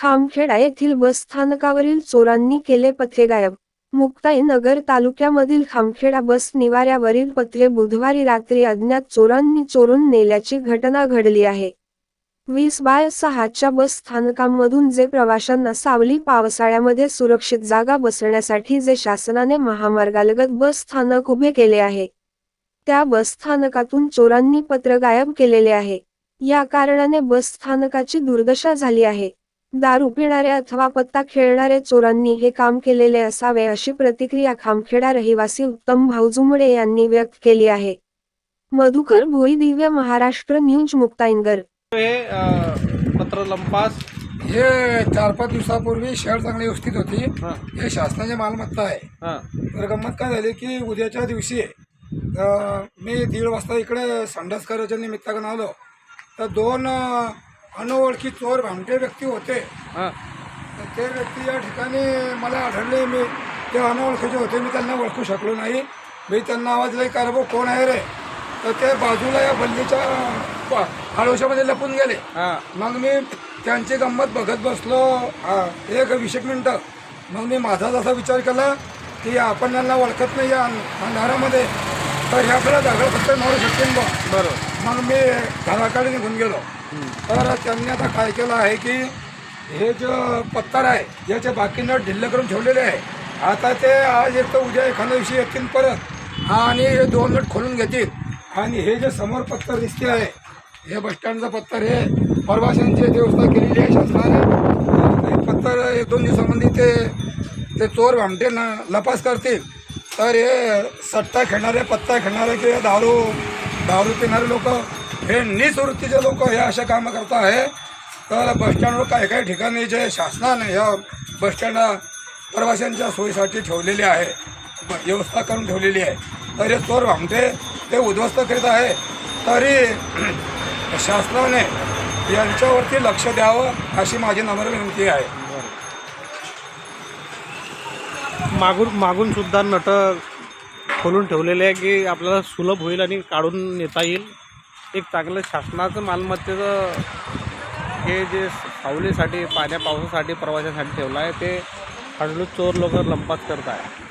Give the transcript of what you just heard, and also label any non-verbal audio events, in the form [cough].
खामखेडा येथील बसस्थानकावरील चोरांनी केले पत्रे गायब. मुक्ताई नगर तालुक्यामधील खामखेडा बस निवाऱ्यावरील पत्रे बुधवारी रात्री अज्ञात चोरांनी चोरून नेल्याची घटना घडली आहे. वीस बाय सहाच्या बस स्थानकांमधून जे प्रवाशांना सावली पावसाळ्यामध्ये सुरक्षित जागा बसण्यासाठी जे शासनाने महामार्गालगत बस स्थानक उभे केले आहे त्या बस स्थानकातून चोरांनी पत्र गायब केलेले आहे. या कारणाने बस स्थानकाची दुर्दशा झाली आहे. दारू पिणारे अथवा पत्ता खेळणारे चोरांनी हे काम केलेले असावे अशी प्रतिक्रिया खामखेडा रहिवासी उत्तम भाऊजुमडे यांनी व्यक्त केली आहे. मधुकर भोई दिव्य महाराष्ट्र न्यूज मुक्ताईनगर. हे पत्र लंपास. हे चार पाच दिवसापूर्वी शहर चांगली व्यवस्थित होती. हां. हे शासनाची मालमत्ता आहे. हां. तर गंमत काय झाली की उद्याच्या दिवशी अं, मी दीड वाजता इकडे संडास करायच्या निमित्तानं आलो. तर दोन अं, अनोळखी चोर भामटे व्यक्ती होते. हां. तर ते व्यक्ती या ठिकाणी मला आढळले. मी ते अनोळखीचे होते. मी त्यांना ओळखू शकलो नाही. मी त्यांना आवाज दिला का रे भाऊ कोण आहे रे? तर ते बाजूला या बल्लीच्या पा- आडोशामध्ये लपून गेले. हां. मग मी त्यांची गंमत बघत बसलो. आ, एक वीस एक मिनटं. मग मी माझाच असा विचार केला की आपण यांना ओळखत नाही या अंधारामध्ये. तर हे आपल्याला दगड फक्त मारू शकतील बा बरोबर. मग मी घराकडे निघून गेलो. तर त्यांनी आता काय केलं आहे की हे जो पत्तर आहे याचे बाकीनं ढिल्ल करून ठेवलेले आहे आता ते आज एक तर उद्या एखाद्या दिवशी येतील परत. आणि हे दोन मिनिट खोलून घेतील. आणि हे जे समोर पत्तर दिसते आहे हे बसस्टँडचं पत्तर हे प्रवाशांची व्यवस्था केलेली आहे शासनाने पत्तर एक दोन दिवसामध्ये ते ते चोर भामटे न लपास करतील. तर हे सट्टा खेळणारे पत्ता खेळणारे किंवा दारू? दारू पिणारे लोक हे निसवृत्तीचे लोक हे अशा कामं करत आहे. तर बसस्टँडवर काही काही ठिकाणी जे शासनाने या बसस्टँड प्रवाशांच्या सोयीसाठी ठेवलेली आहे. व्यवस्था करून ठेवलेली आहे. तर हे चोर भामटे ते उद्ध्वस्त करीत आहे. तरी [clears throat] शासनाने यांच्यावरती लक्ष द्यावं अशी माझी नम्र विनंती आहे. मागून मागून सुद्धा नट खोलून ठेवलेले आहे की आपल्याला सुलभ होईल आणि काढून नेता येईल. एक चांगलं शासनाचं मालमत्तेचं हे जे सावलीसाठी पाण्या पावसासाठी प्रवाशासाठी ठेवलं आहे ते हळूहळू चोर लोक लंपास करत आहे